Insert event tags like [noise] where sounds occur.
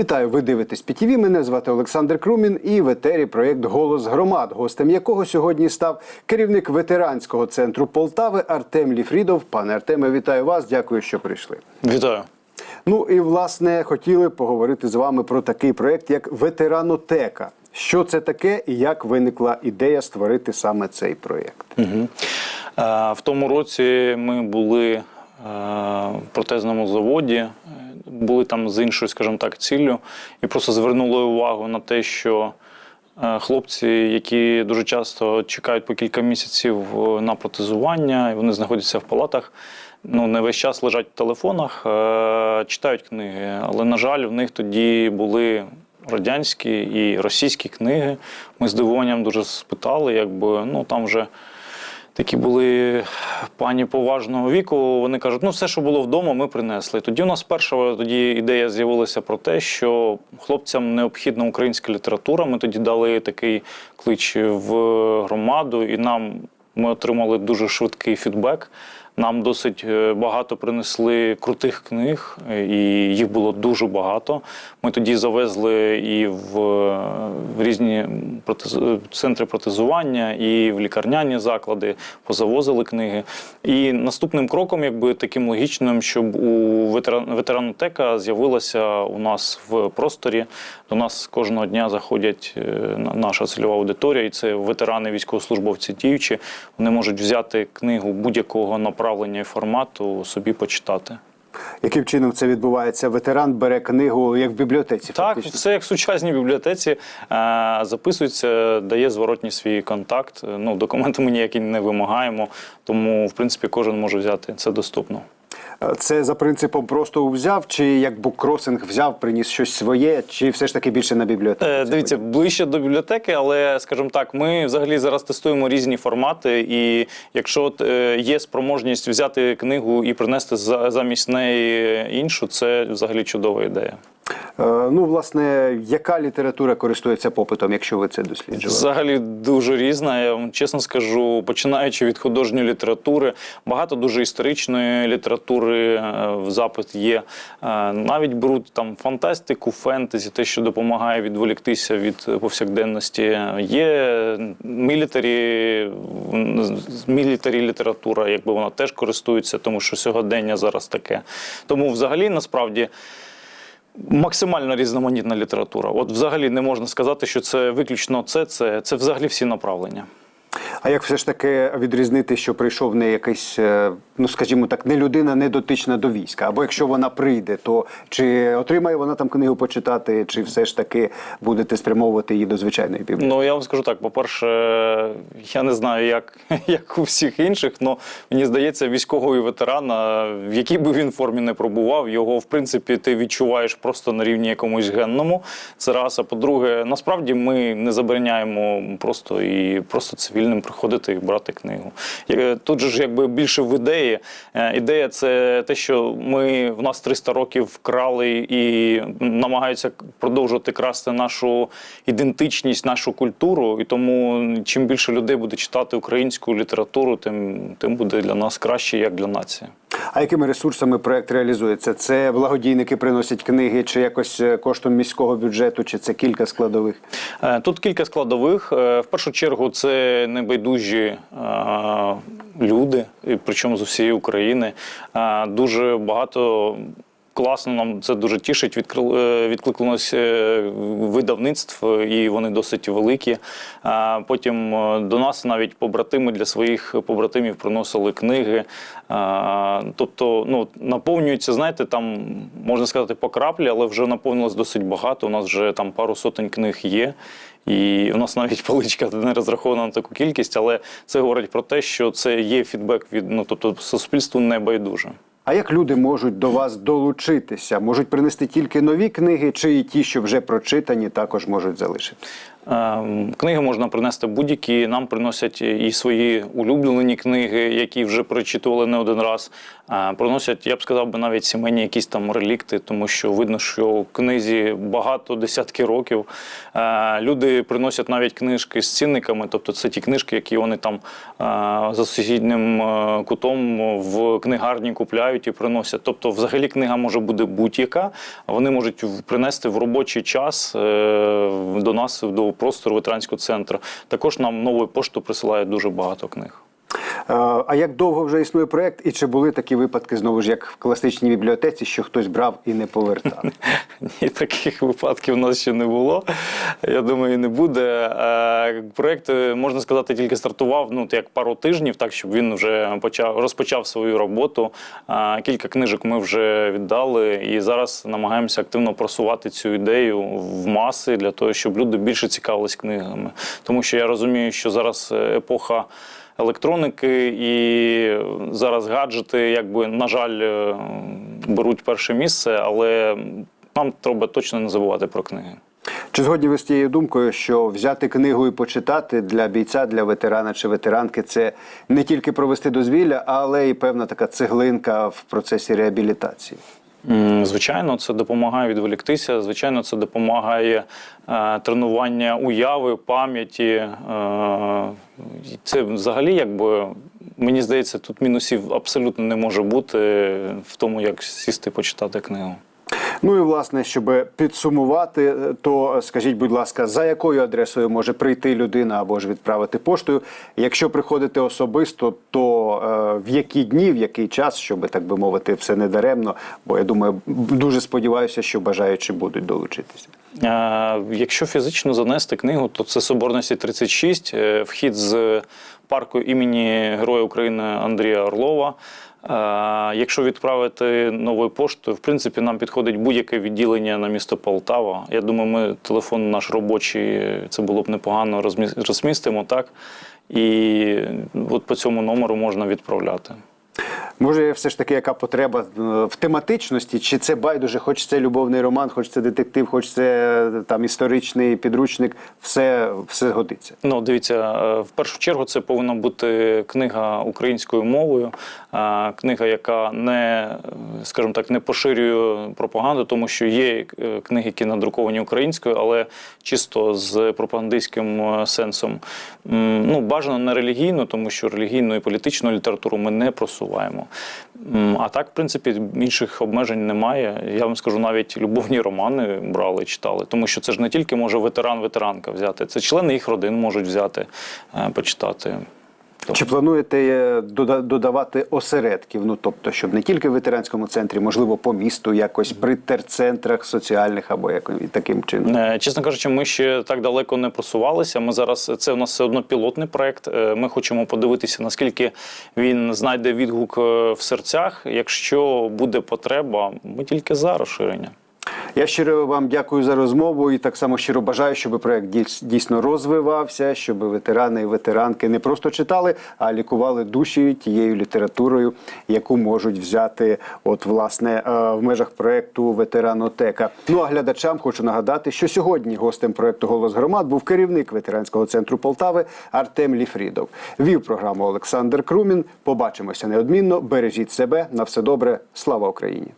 Вітаю, ви дивитесь ПІТІВІ. Мене звати Олександр Крумін і в етері проєкт Голос громад, гостем якого сьогодні став керівник ветеранського центру Полтави Артем Ліфрідов. Пане Артеме, вітаю вас. Дякую, що прийшли. Вітаю. Ну і власне хотіли поговорити з вами про такий проєкт, як ветеранотека. Що це таке і як виникла ідея створити саме цей проєкт? Угу. В тому році ми були е, в протезному заводі, були там з іншою, скажімо так, ціллю, і просто звернули увагу на те, що е, хлопці, які дуже часто чекають по кілька місяців е, на протезування, і вони знаходяться в палатах. Ну, не весь час лежать в телефонах, е, читають книги. Але, на жаль, в них тоді були радянські і російські книги. Ми з здивуванням дуже спитали, якби ну там вже такі були пані поважного віку. Вони кажуть, ну все, що було вдома, ми принесли. Тоді у нас перша тоді ідея з'явилася про те, що хлопцям необхідна українська література. Ми тоді дали такий клич в громаду, і нам ми отримали дуже швидкий фідбек. Нам досить е, багато принесли крутих книг, е, і їх було дуже багато. Ми тоді завезли і в, е, різні центри протезування, і в лікарняні заклади, позавозили книги. І наступним кроком, якби таким логічним, щоб у ветеран... ветеранотека з'явилася у нас в просторі. До нас кожного дня заходять наша цільова аудиторія, і це ветерани, військовослужбовці діючі. Вони можуть взяти книгу будь-якого направлення і формату собі почитати. Яким чином це відбувається? Ветеран бере книгу як в бібліотеці. Так, фактично? все як в сучасній бібліотеці е, записується, дає зворотній свій контакт. Ну, документи ми ніякі не вимагаємо, тому в принципі кожен може взяти це доступно. Це за принципом просто взяв, чи як буккросинг взяв, приніс щось своє, чи все ж таки більше на бібліотеку? Е, Дивіться, ближче до бібліотеки, але скажімо так, ми взагалі зараз тестуємо різні формати. І якщо от, е, є спроможність взяти книгу і принести за- замість неї іншу, це взагалі чудова ідея. Е, Ну, власне, яка література користується попитом, якщо ви це досліджували? Взагалі дуже різна. Я вам чесно скажу, починаючи від художньої літератури, багато дуже історичної літератури е, в запит є. Е, Навіть беруть там фантастику, фентезі, те, що допомагає відволіктися від повсякденності. Є мілітарі, мілітарі література, якби вона теж користується, тому що сьогодення зараз таке. Тому, взагалі, насправді. Максимально різноманітна література. От взагалі не можна сказати, що це виключно це, це, це взагалі всі направлення. А як все ж таки відрізнити, що прийшов не якийсь, е, ну скажімо так, не людина не дотична до війська? Або якщо вона прийде, то чи отримає вона там книгу почитати, чи все ж таки будете спрямовувати її до звичайної бібліотеки? Ну я вам скажу так: по-перше, я не знаю, як, [laughs] як у всіх інших, але мені здається, військовий ветеран, а в якій би він формі не пробував, його в принципі ти відчуваєш просто на рівні якомусь генному. Це раз. А по-друге, насправді ми не забороняємо просто і просто цивільним приходити і брати книгу. Е, Тут же ж якби більше в ідеї. Е, Ідея це те, що ми в нас 300 років вкрали і намагаються продовжувати красти нашу ідентичність, нашу культуру. І тому чим більше людей буде читати українську літературу, тим, тим буде для нас краще, як для нації. А якими ресурсами проект реалізується? Це благодійники приносять книги, чи якось е, коштом міського бюджету, чи це кілька складових? Е, Тут кілька складових. Е, В першу чергу це небайдужі люди, причому з усієї України. Дуже багато. Класно, нам це дуже тішить. Е, Відкликнулося е, видавництв, і вони досить великі. Потім е, до нас навіть побратими для своїх побратимів приносили книги. Тобто, ну наповнюється, знаєте, там можна сказати по краплі, але вже наповнилось досить багато. У нас вже там пару сотень книг є. І у нас навіть [laughs] поличка не розрахована на таку кількість, але це говорить про те, що це є фідбек від ну тобто суспільству не байдуже. А як люди можуть до вас долучитися? Можуть принести тільки нові книги, чи і ті, що вже прочитані, також можуть залишити? Ем, Книги можна принести будь-які. Нам приносять і свої улюблені книги, які вже прочитували не один раз. Е, Приносять, я б сказав би, навіть сімейні якісь там релікти, тому що видно, що в книзі багато десятки років. Е, Люди приносять навіть книжки з цінниками, тобто це ті книжки, які вони там е, за сусіднім кутом в книгарні купляють і приносять. Тобто, взагалі, книга може бути будь-яка. Вони можуть принести в робочий час до нас до простору ветеранського центру. Також нам новою поштою присилають дуже багато книг. А як довго вже існує проект, і чи були такі випадки знову ж як в класичній бібліотеці, що хтось брав і не повертав? [laughs] Ні, таких випадків у нас ще не було. Я думаю, і не буде. Проєкт, е, можна сказати, тільки стартував ну, як пару тижнів, так щоб він вже почав розпочав свою роботу. Кілька книжок ми вже віддали, і зараз намагаємося активно просувати цю ідею в маси для того, щоб люди більше цікавились книгами. Тому що я розумію, що зараз е, епоха. Електроники і зараз гаджети, якби на жаль, е, беруть перше місце, але нам треба точно не забувати про книги. Чи згодні ви з тією думкою, що взяти книгу і почитати для бійця, для ветерана чи ветеранки це не тільки провести дозвілля, але і певна така цеглинка в процесі реабілітації? Звичайно, це допомагає відволіктися. Звичайно, це допомагає е, тренування уяви, пам'яті. Е, це взагалі, якби мені здається, тут мінусів абсолютно не може бути в тому, як сісти почитати книгу. Ну і власне, щоб підсумувати, то скажіть, будь ласка, за якою адресою може прийти людина або ж відправити поштою? Якщо приходити особисто, то е, в які дні, в який час, щоб так би мовити, все не даремно? Бо я думаю, дуже сподіваюся, що бажаючі будуть долучитися. Якщо фізично занести книгу, то це Соборності 36, е, вхід з парку імені Героя України Андрія Орлова. Якщо відправити новою поштою, в принципі, нам підходить будь-яке відділення на місто Полтава. Я думаю, ми телефон наш робочий, це було б непогано, розмістимо так. І от по цьому номеру можна відправляти. Може, все ж таки, яка потреба е, в тематичності? Чи це байдуже, хоч це любовний роман, хоч це детектив, хоч це е, там історичний підручник, все, все годиться. Ну, дивіться, е, в першу чергу це повинна бути книга українською мовою, книга, яка не, скажімо так, не поширює пропаганду, тому що є книги, які надруковані українською, але чисто з пропагандистським сенсом. Ну, бажано не релігійно, тому що релігійну і політичну літературу ми не просуваємо. А так, в принципі, інших обмежень немає. Я вам скажу, навіть любовні романи брали, читали, тому що це ж не тільки може ветеран-ветеранка взяти, це члени їх родин можуть взяти, е, почитати. Чи плануєте е, додавати осередків? Ну тобто, щоб не тільки в ветеранському центрі, можливо, по місту, якось при терцентрах соціальних або якось таким чином. Е, Чесно кажучи, ми ще так далеко не просувалися. Ми зараз це у нас все одно пілотний проект. Е, Ми хочемо подивитися, наскільки він знайде відгук в серцях. Якщо буде потреба, ми тільки за розширення. Я щиро вам дякую за розмову і так само щиро бажаю, щоб проект дійс- дійсно розвивався, щоб ветерани і ветеранки не просто читали, а лікували душі тією літературою, яку можуть взяти, от власне е, в межах проекту Ветеранотека. Ну а глядачам хочу нагадати, що сьогодні гостем проекту Голос громад був керівник ветеранського центру Полтави Артем Ліфрідов. Вів програму Олександр Крумін. Побачимося неодмінно. Бережіть себе на все добре. Слава Україні.